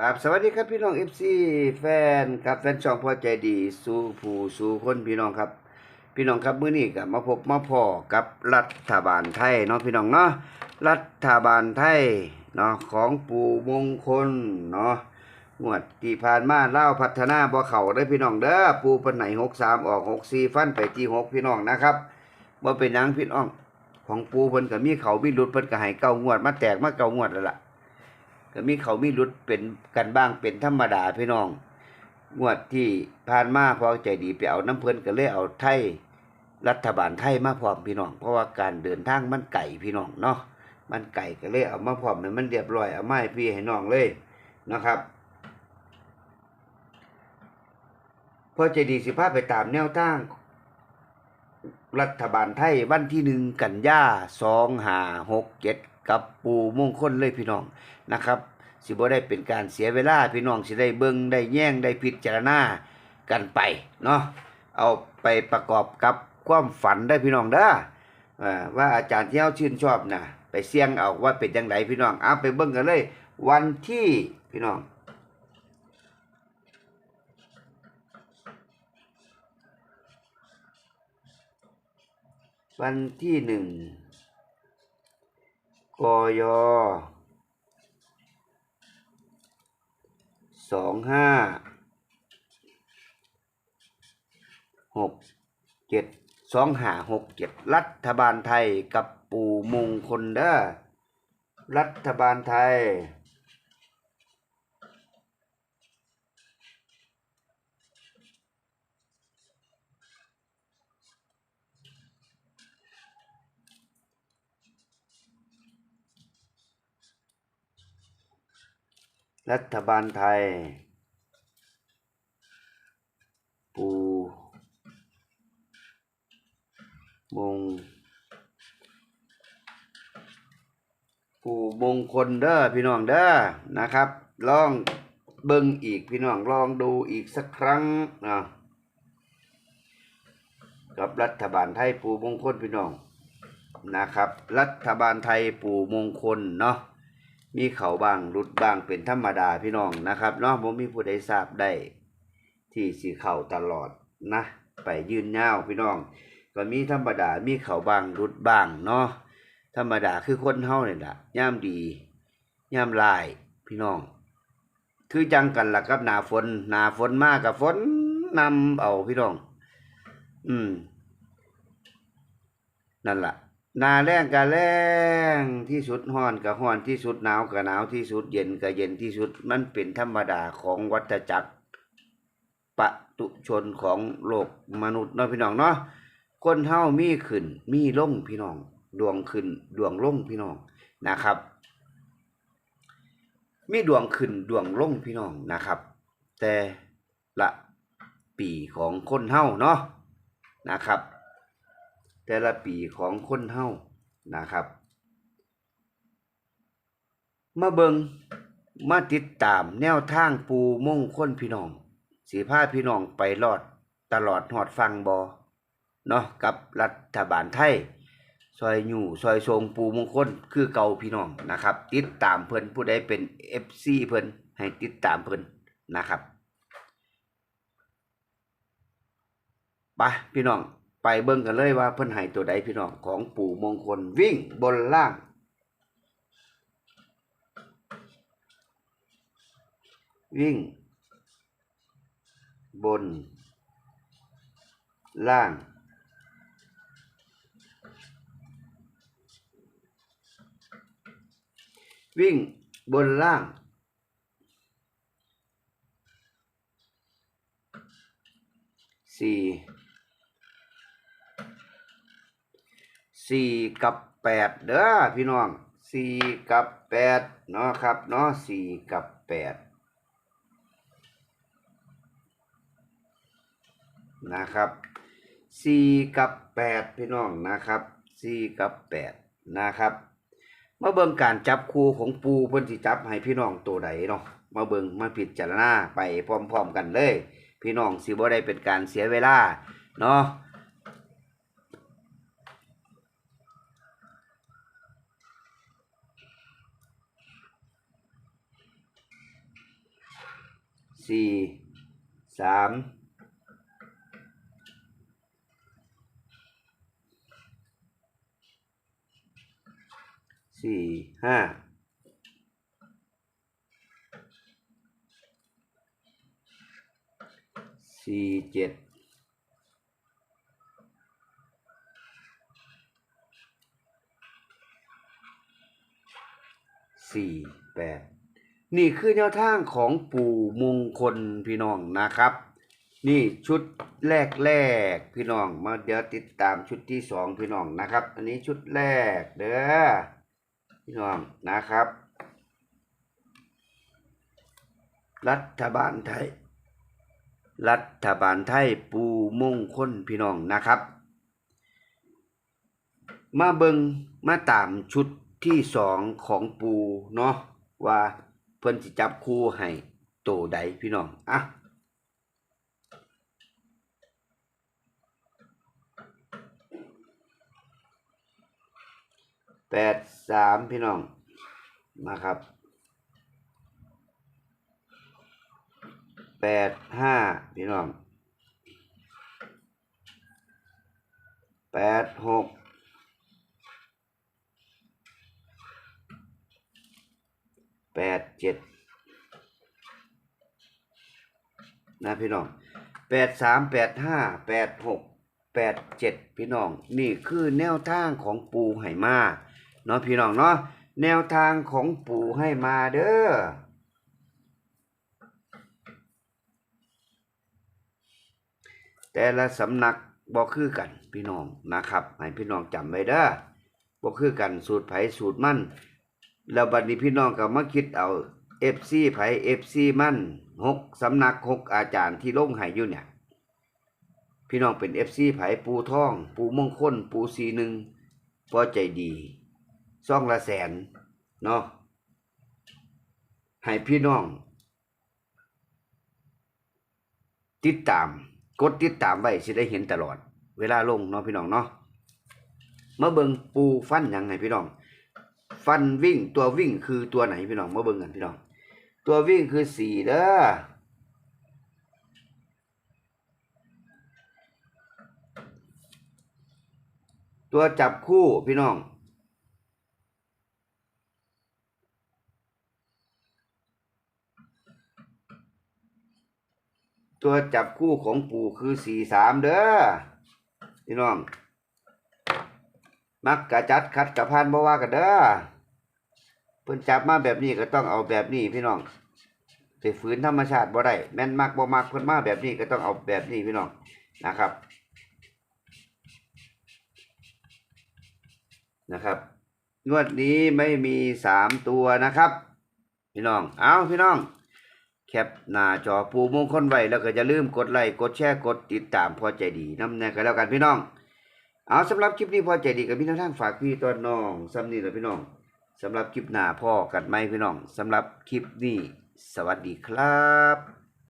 ครับสวัสดีครับพี่น้อง FC แฟนครับแฟนช่องพอใจดี สู่ผู้สู่คนพี่น้องครับ พี่น้องครับมื้อนี้ก็มาพบมาพอกับรัฐบาลไทยเนาะพี่น้องเนาะรัฐบาลไทยเนาะของปู่มงคลเนาะงวดที่ผ่านมาเล่าพัฒนาบ่เข้าเด้พี่น้องเด้อปู่เพิ่นไหน63ออก64ฟันไปที่6พี่น้องนะครับบ่เป็นยังพี่น้องของปูเพิ่นก็มีเขามีหลุดเพิ่นก็ให้เก้างวดมาแตกมาเก้างวดแล้วล่ะ ก็มีเขามีหลุดเป็นกันบ้างเป็นธรรมดาพี่น้อง งวดที่ผ่านมาพอใจดีไปเอาน้ำเพลินก็เลยเอาไทยรัฐบาลไทยมาพร้อมพี่น้อง เพราะว่าการเดินทางมันไก่พี่น้องเนาะมันไก่ก็เลยเอามาพร้อมให้มันเรียบร้อยเอาไม้พี่ให้น้องเลยนะครับพอใจดีสิพาไปตามแนวทางรัฐบาลไทยวันที่หนึ่งกันยาสองหาหกเจ็ด กับปูมงคลเลยพี่น้องนะครับ สิบ่ได้เป็นการเสียเวลาพี่น้องสิได้เบิ่งได้แย่งได้พิจารณากันไปเนาะเอาไปประกอบกับความฝันได้พี่น้องเด้อว่าอาจารย์ที่เฮาชื่นชอบนะไปเสี่ยงเอาว่าเป็นจังไดพี่น้องเอาไปเบิ่งกันเลย วันที่พี่น้องวันที่หนึ่ง กยสองห้าหกเจ็ดสองห้าหกเจ็ดรัฐบาลไทยกับปู่มงคลเด้อรัฐบาลไทย รัฐบาลไทย ปูมงปูมงคลเด้อพี่น้องเด้อนะครับ ลองเบิ่งอีกพี่น้องลองดูอีกสักครั้งนะกับรัฐบาลไทยปูมงคลพี่น้องนะครับ รัฐบาลไทยปูมงคลเนาะ มีเขาบ้างรุดบ้างเป็นธรรมดาพี่น้องนะครับเนาะผมมีผู้ใดทราบได้ ที่สีเข่าตลอดนะ ไปยืนเงาพี่น้อง ก็มีธรรมดามีเขาบ้างรุดบ้างเนาะธรรมดาคือคนเฮาเนี่ยละย่ามดีย่ามลายพี่น้อง คือจังกันล่ะกับหนาฝนหนาฝนมากกับฝนนำเอาพี่น้อง อืมนั่นล่ะ นาแรงกะแรงที่สุดห้อนกะห้อนที่สุดหนาวกะหนาวที่สุดเย็นกะเย็นที่สุดมันเป็นธรรมดาของวัฏจักรปะตุชนของโลกมนุษย์เนาะพี่น้องเนาะคนเฮามีขึ้น มีลงพี่น้อง ดวงขึ้น ดวงลงพี่น้องนะครับ มีดวงขึ้นดวงลงพี่น้องนะครับ แต่ละปีของคนเฮาเนาะนะครับ แต่ละปีของคนเฮานะครับ มาเบิงมาติดตามแนวทางปูมงคลพี่น้อง สีผ้าพี่น้องไปรอดตลอดหอดฟังบอเนาะกับรัฐบาลไทยซอยอยู่ซอยทรงปูมงคลคือเก่าพี่น้องนะครับ ติดตามเพิ่นผู้ใดเป็น FC เพิ่นให้ติดตามเพิ่นนะครับไปพี่น้อง ไปเบิ่งกันเลยว่าเพิ่นให้ตัวใดพี่น้องของปู่มงคลวิ่งบนล่าง วิ่ง บน ล่าง วิ่งบนล่างสี่ สี่กับแปดเด้อพี่น้องสี่กับแปดเนาะครับเนาะสี่กับแปดนะครับสี่กับแปดพี่น้องนะครับสี่กับแปดนะครับมาเบิ่งการจับคู่ของปูเพิ่นสิจับให้พี่น้องตัวใดเนาะมาเบิ่งมาพิจารณาไปพร้อมๆกันเลย พี่น้องสิบ่ได้เป็นการเสียเวลาเนาะ สี่สามสี่ห้าสี่เจ็ดสี่แปด นี่คือแนวทางของปู่มงคลพี่น้องนะครับ นี่ชุดแรกแรกพี่น้อง มาเดี๋ยวติดตามชุดที่สองพี่น้องนะครับ อันนี้ชุดแรกเด้อพี่น้องนะครับ รัฐบาลไทย รัฐบาลไทยปูมงคลพี่น้องนะครับ มาเบิงมาตามชุดที่สองของปูเนาะว่า พิ่นสิจับคู่ให้โตใดพี่น้อง อะ แปดสามพี่น้องมาครับ แปดห้าพี่น้อง แปดหก แปดเจ็ดนะพี่น้องแปดสามแปดห้าแปดหกแปดเจ็ดพี่น้อง นี่คือแนวทางของปูให้มาเนาะพี่น้องเนาะแนวทางของปูให้มาเด้อแต่ละสำนักบ่คือกันพี่น้องนะครับให้พี่น้องจำไว้เด้อบ่คือกันสูตรไผ่สูตรมั่น แล้วบัดนี้พี่น้องก็มาคิดเอา FC ไผ FC มันหกสำนักหกอาจารย์ที่ลงให้อยู่เนี่ย พี่น้องเป็น FC ไผปูท่อง ปูมงคล ปูสีหนึ่งพอใจดีซ่องละแสนเนาะให้พี่น้อง ติดตาม กดติดตามไว้สิได้เห็นตลอด เวลาลงเนาะพี่น้องเนาะมาเบิงปูฟันยังไงพี่น้อง ฟันวิ่งตัววิ่งคือตัวไหนพี่น้องมาเบิ่งกันพี่น้อง ตัววิ่งคือสี่เด้อตัวจับคู่พี่น้อง ตัวจับคู่ของปู่คือสี่สามเด้อพี่น้อง มักกะจัดคัดกะพานบ่ว่ากันเด้อ เพิ่นจับมาแบบนี้ก็ต้องเอาแบบนี้พี่น้องไปฝืนธรรมชาติบ่ได้แม่นมักบ่มักเพิ่นมาแบบนี้ก็ต้องเอาแบบนี้พี่น้องนะครับนะครับงวดนี้ไม่มีสามตัวนะครับ พี่น้อง เอาพี่น้อง แคปหน้าจอปูมงคลไว้แล้วก็อย่าลืมกดไลค์กดแชร์กดติดตามพอใจดีน้ำแน่กันแล้วกันพี่น้อง เอาสำหรับคลิปนี้พอใจดีกับพี่น้องทางฝากพี่ตัวน้องซ้ำนี่แหละพี่น้อง สำหรับคลิปหน้าพ่อกันไหมพี่น้องสำหรับคลิปนี้ สวัสดีครับ